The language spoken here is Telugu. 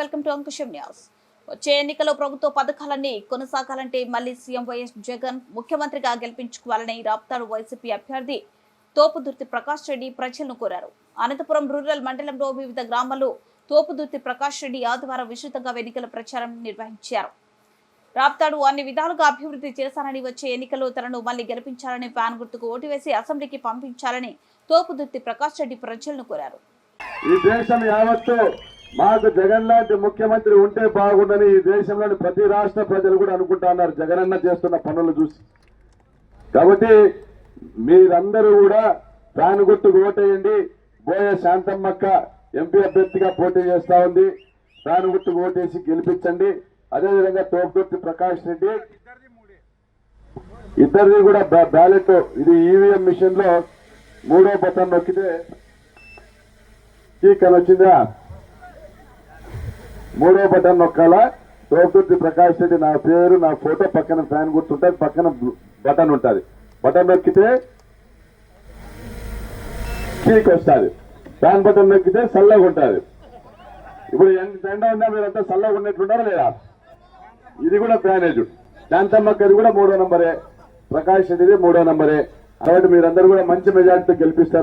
Welcome to Ankusam news. వచ్చే ఎన్నికల్లో ప్రభుత్వ పథకాలన్నీ కొనసాగాలంటే మళ్ళీ సీఎం వైఎస్ జగన్ ముఖ్యమంత్రిగా గెలిపించుకోవాలని రాప్తాడు వైసీపీ అభ్యర్థి తోపుదుర్తి ప్రకాష్ రెడ్డి ప్రజలను కోరారు. అనంతపురం రూరల్ మండలంలో వివిధ గ్రామాల్లో తోపుదుర్తి ప్రకాష్ రెడ్డి ఆదివారం విస్తృతంగా ఎన్నికల ప్రచారం నిర్వహించారు. రాప్తాడు అన్ని విధాలుగా అభివృద్ధి చేశానని వచ్చే ఎన్నికల్లో తనను మళ్ళీ గెలిపించాలని ఫ్యాన్ గుర్తుకు ఓటు వేసి అసెంబ్లీకి పంపించాలని తోపుదుర్తి ప్రకాష్ రెడ్డి ప్రజలను కోరారు. ఈ దేశం యావత్తు మాకు జగన్ లాంటి ముఖ్యమంత్రి ఉంటే బాగుండని ఈ దేశంలోని ప్రతి రాష్ట్ర ప్రజలు కూడా అనుకుంటా ఉన్నారు. జగనన్న చేస్తున్న పనులు చూసి. కాబట్టి మీరందరూ కూడా దాని గుర్తుకు ఓటేయండి. బోయ శాంతమ్మక్క ఎంపీ అభ్యర్థిగా పోటీ చేస్తా ఉంది. దాని గుర్తుకు ఓటేసి గెలిపించండి. అదేవిధంగా తోపుదుర్తి ప్రకాష్ రెడ్డి. ఇద్దరిది కూడా బ్యాలెట్ ఇది ఈవీఎం మిషన్లో మూడో బటన్ నొక్కితే చీకన్ వచ్చిందా? మూడో బటన్ నొక్కాలా. తోపుర్తి ప్రకాష్ రెడ్డి నా పేరు నా ఫోటో పక్కన ఫ్యాన్ గుర్తుంటుంది పక్కన బటన్ ఉంటుంది. బటన్ నొక్కితే చీక్ వస్తుంది. ఫ్యాన్ బటన్ నొక్కితే చల్లగా ఉంటుంది. ఇప్పుడు ఎంత ఎండ ఉందా? మీరంతా చల్లగా ఉన్నట్లున్నారా లేదా? ఇది కూడా ప్యానేజ్ శాంతమ్మక్కది కూడా మూడో నంబరే. ప్రకాష్ రెడ్డిది మూడో నంబరే. కాబట్టి మీరందరూ కూడా మంచి మెజార్టీతో గెలిపిస్తారు?